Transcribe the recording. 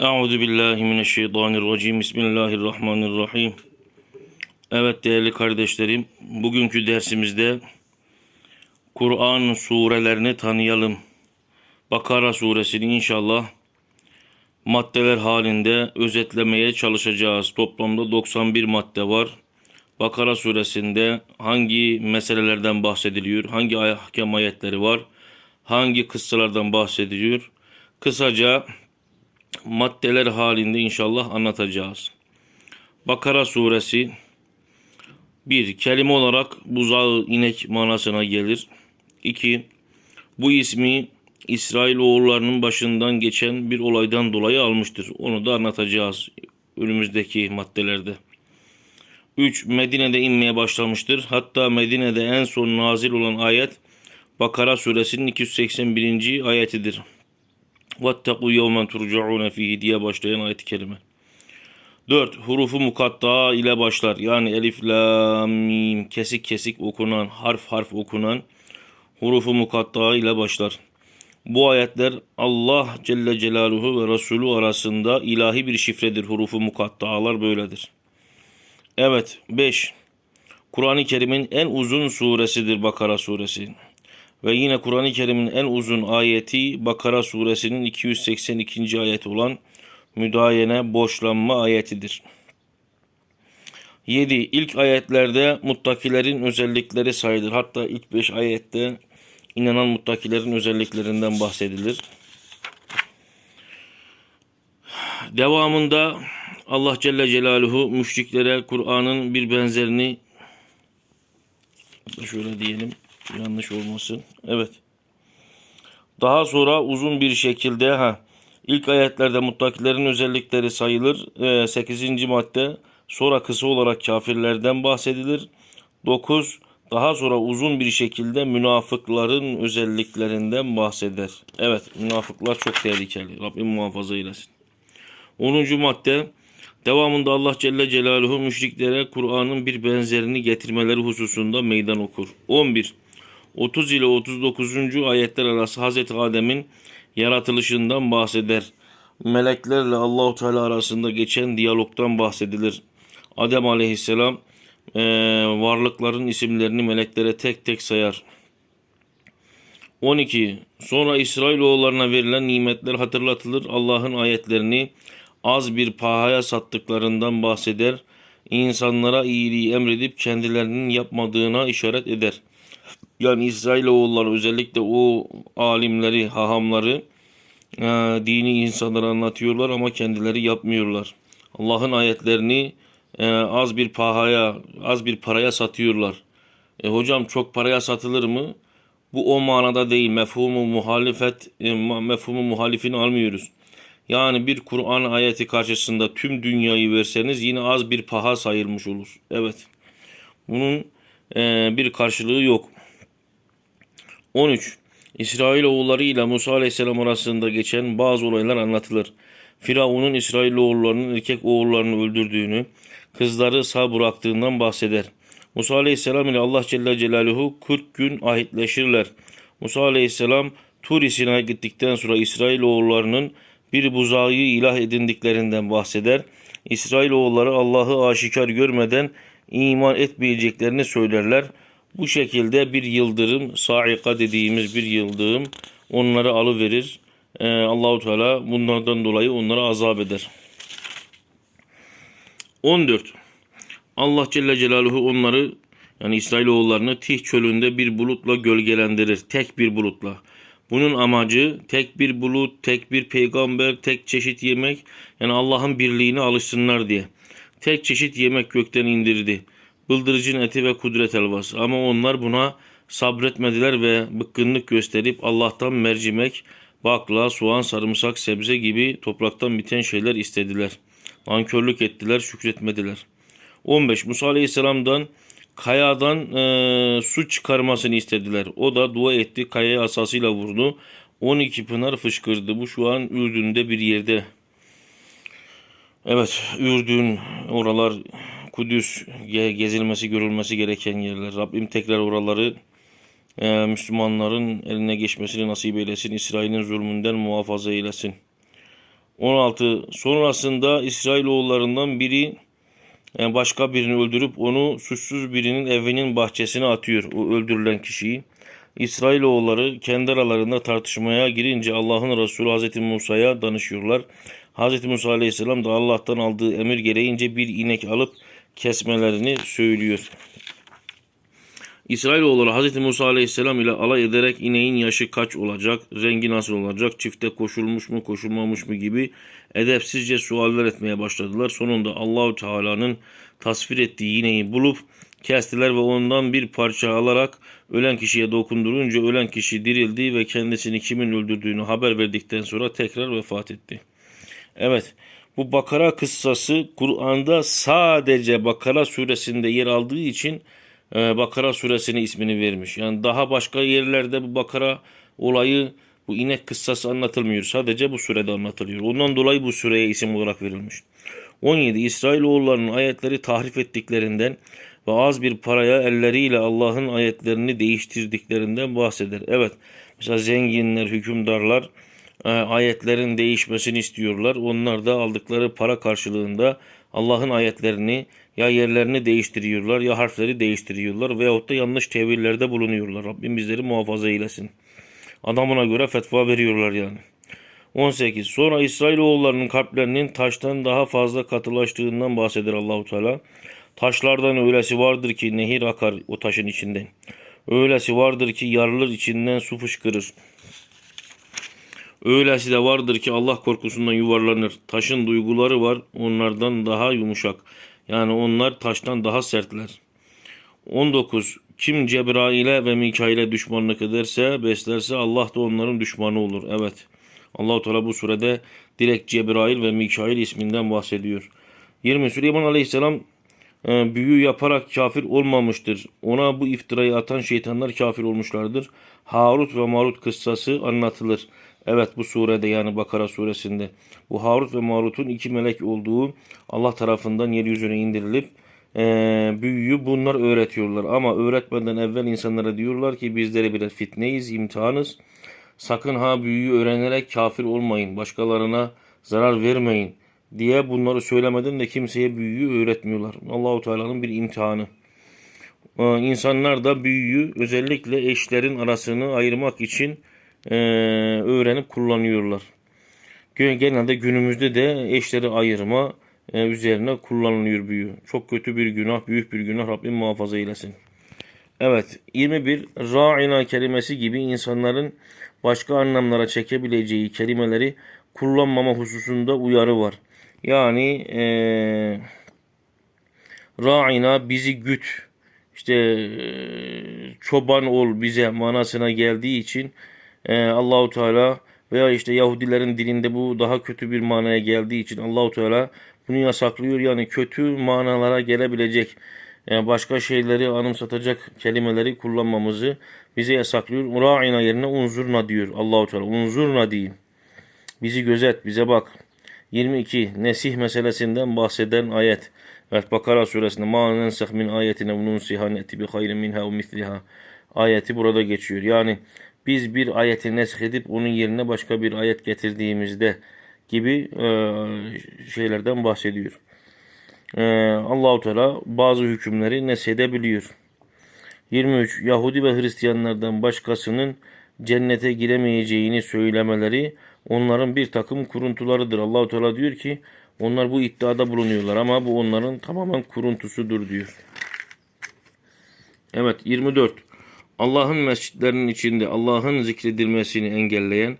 Euzu billahi mineşşeytanirracim. Bismillahirrahmanirrahim. Evet değerli kardeşlerim, bugünkü dersimizde Kur'an surelerini tanıyalım. Bakara suresini inşallah maddeler halinde özetlemeye çalışacağız. Toplamda 91 madde var. Bakara suresinde hangi meselelerden bahsediliyor, hangi ahkam ayetleri var, hangi kıssalardan bahsediliyor. Kısaca maddeler halinde inşallah anlatacağız. Bakara suresi bir Kelime olarak buzağı inek manasına gelir. 2. Bu ismi İsrail oğullarının başından geçen bir olaydan dolayı almıştır. Onu da anlatacağız önümüzdeki maddelerde. 3. Medine'de inmeye başlamıştır. Hatta Medine'de en son nazil olan ayet Bakara suresinin 281. ayetidir. وَاتَّقُوا يَوْمًا تُرْجَعُونَ ف۪يهِ diye başlayan ayet-i kerime. 4. Hurufu mukatta ile başlar. Yani elif, la, mim kesik kesik okunan, harf harf okunan hurufu mukatta ile başlar. Bu ayetler Allah Celle Celaluhu ve Resulü arasında ilahi bir şifredir. Hurufu mukattalar böyledir. Evet 5. Kur'an-ı Kerim'in en uzun suresidir Bakara suresi. Ve yine Kur'an-ı Kerim'in en uzun ayeti Bakara suresinin 282. ayeti olan müdayene boşlanma ayetidir. 7. İlk ayetlerde muttakilerin özellikleri sayılır. Hatta ilk 5 ayette inanan muttakilerin özelliklerinden bahsedilir. Devamında Allah Celle Celaluhu müşriklere Kur'an'ın bir benzerini şöyle diyelim yanlış olmasın. Evet. Daha sonra uzun bir şekilde ha ilk ayetlerde muttakilerin özellikleri sayılır. 8. madde sonra kısa olarak kafirlerden bahsedilir. 9 daha sonra uzun bir şekilde münafıkların özelliklerinden bahseder. Evet münafıklar çok tehlikeli. Rabbim muhafaza eylesin. 10. madde devamında Allah Celle Celaluhu müşriklere Kur'an'ın bir benzerini getirmeleri hususunda meydan okur. 11. 30 ile 39. ayetler arası Hazreti Adem'in yaratılışından bahseder. Meleklerle Allahu Teala arasında geçen diyalogtan bahsedilir. Adem Aleyhisselam e, varlıkların isimlerini meleklere tek tek sayar. 12. Sonra İsrailoğullarına verilen nimetler hatırlatılır. Allah'ın ayetlerini az bir pahaya sattıklarından bahseder. İnsanlara iyiliği emredip kendilerinin yapmadığına işaret eder. Yani İsrailoğulları özellikle o alimleri, hahamları e, dini insanlara anlatıyorlar ama kendileri yapmıyorlar. Allah'ın ayetlerini e, az bir pahaya, az bir paraya satıyorlar. E, hocam çok paraya satılır mı? Bu o manada değil. Mefhumu muhalefet, e, mefhumu muhalifini almıyoruz. Yani bir Kur'an ayeti karşısında tüm dünyayı verseniz yine az bir paha sayılmış olur. Evet. Bunun e, bir karşılığı yok. 13. İsrailoğulları ile Musa Aleyhisselam arasında geçen bazı olaylar anlatılır. Firavun'un İsrailoğullarının erkek oğullarını öldürdüğünü, kızları sağ bıraktığından bahseder. Musa Aleyhisselam ile Allah Celle Celaluhu 40 gün ahitleşirler. Musa Aleyhisselam Tur Sina'ya gittikten sonra İsrailoğullarının bir buzağı ilah edindiklerinden bahseder. İsrailoğulları Allah'ı aşikar görmeden iman etmeyeceklerini söylerler. Bu şekilde bir yıldırım, saika dediğimiz bir yıldırım onları alıverir. Ee, Allahu Teala bunlardan dolayı onlara azap eder. 14. Allah Celle Celaluhu onları yani İsrailoğullarını Tih çölünde bir bulutla gölgelendirir. Tek bir bulutla. Bunun amacı tek bir bulut, tek bir peygamber, tek çeşit yemek yani Allah'ın birliğine alışsınlar diye. Tek çeşit yemek gökten indirdi. Bıldırıcın eti ve kudret helvası. Ama onlar buna sabretmediler ve bıkkınlık gösterip Allah'tan mercimek, bakla, soğan, sarımsak, sebze gibi topraktan biten şeyler istediler. Nankörlük ettiler, şükretmediler. 15. Musa Aleyhisselam'dan kayadan e, su çıkarmasını istediler. O da dua etti, kayaya asasıyla vurdu. 12 pınar fışkırdı. Bu şu an Ürdün'de bir yerde. Evet, Ürdün, oralar Kudüs gezilmesi, görülmesi gereken yerler. Rabbim tekrar oraları e, Müslümanların eline geçmesini nasip eylesin. İsrail'in zulmünden muhafaza eylesin. 16. Sonrasında İsrailoğullarından biri e, başka birini öldürüp onu suçsuz birinin evinin bahçesine atıyor. O öldürülen kişiyi. İsrailoğulları kendi aralarında tartışmaya girince Allah'ın Resulü Hazreti Musa'ya danışıyorlar. Hazreti Musa Aleyhisselam da Allah'tan aldığı emir gereğince bir inek alıp kesmelerini söylüyor. İsrailoğulları Hazreti Musa Aleyhisselam ile alay ederek ineğin yaşı kaç olacak, rengi nasıl olacak, çifte koşulmuş mu koşulmamış mı gibi edepsizce sualler etmeye başladılar. Sonunda Allahu Teala'nın tasvir ettiği ineği bulup kestiler ve ondan bir parça alarak ölen kişiye dokundurunca ölen kişi dirildi ve kendisini kimin öldürdüğünü haber verdikten sonra tekrar vefat etti. Evet. Bu Bakara kıssası Kur'an'da sadece Bakara suresinde yer aldığı için e, Bakara suresine ismini vermiş. Yani daha başka yerlerde bu Bakara olayı bu inek kıssası anlatılmıyor. Sadece bu surede anlatılıyor. Ondan dolayı bu sureye isim olarak verilmiş. 17. İsrailoğullarının ayetleri tahrif ettiklerinden ve az bir paraya elleriyle Allah'ın ayetlerini değiştirdiklerinden bahseder. Evet. Mesela zenginler, hükümdarlar ayetlerin değişmesini istiyorlar. Onlar da aldıkları para karşılığında Allah'ın ayetlerini ya yerlerini değiştiriyorlar ya harfleri değiştiriyorlar veyahut da yanlış tevillerde bulunuyorlar. Rabbim bizleri muhafaza eylesin. Adamına göre fetva veriyorlar yani. 18. Sonra İsrailoğullarının kalplerinin taştan daha fazla katılaştığından bahseder Allahu Teala. Taşlardan öylesi vardır ki nehir akar o taşın içinden. Öylesi vardır ki yarılır içinden su fışkırır. Öylesi de vardır ki Allah korkusundan yuvarlanır. Taşın duyguları var onlardan daha yumuşak. Yani onlar taştan daha sertler. 19. Kim Cebrail'e ve Mikail'e düşmanlık ederse, beslerse Allah da onların düşmanı olur. Evet. Allahu Teala bu surede direkt Cebrail ve Mikail isminden bahsediyor. 20. Süleyman Aleyhisselam büyü yaparak kafir olmamıştır. Ona bu iftirayı atan şeytanlar kafir olmuşlardır. Harut ve Marut kıssası anlatılır. Evet bu surede yani Bakara suresinde bu Harut ve Marut'un iki melek olduğu Allah tarafından yeryüzüne indirilip e, büyüyü bunlar öğretiyorlar. Ama öğretmeden evvel insanlara diyorlar ki bizlere birer fitneyiz, imtihanız. Sakın ha büyüyü öğrenerek kafir olmayın, başkalarına zarar vermeyin diye bunları söylemeden de kimseye büyüyü öğretmiyorlar. Allahu Teala'nın bir imtihanı. Ee, İnsanlar da büyüyü özellikle eşlerin arasını ayırmak için e, öğrenip kullanıyorlar. Genelde günümüzde de eşleri ayırma e, üzerine kullanılıyor büyü. Çok kötü bir günah, büyük bir günah Rabbim muhafaza eylesin. Evet, 21 ra'ina kelimesi gibi insanların başka anlamlara çekebileceği kelimeleri kullanmama hususunda uyarı var. Yani eee ra'ina bizi güt, işte eee, çoban ol bize manasına geldiği için eee, Allahu Teala veya işte Yahudilerin dilinde bu daha kötü bir manaya geldiği için Allahu Teala bunu yasaklıyor. Yani kötü manalara gelebilecek yani başka şeyleri anımsatacak kelimeleri kullanmamızı bize yasaklıyor. Ra'ina yerine unzurna diyor Allahu Teala. Unzurna deyin. Bizi gözet, bize bak. 22 Nesih meselesinden bahseden ayet. Evet Bakara suresinde ma nensah min ayetine ve nunsiha ne'ti bi hayrin minha ve misliha ayeti burada geçiyor. Yani biz bir ayeti nesk edip onun yerine başka bir ayet getirdiğimizde gibi e, şeylerden bahsediyor. E, Allahu Teala bazı hükümleri neshedebiliyor. 23 Yahudi ve Hristiyanlardan başkasının cennete giremeyeceğini söylemeleri onların bir takım kuruntularıdır. Allahu Teala diyor ki onlar bu iddiada bulunuyorlar ama bu onların tamamen kuruntusudur diyor. Evet 24. Allah'ın mescitlerinin içinde Allah'ın zikredilmesini engelleyen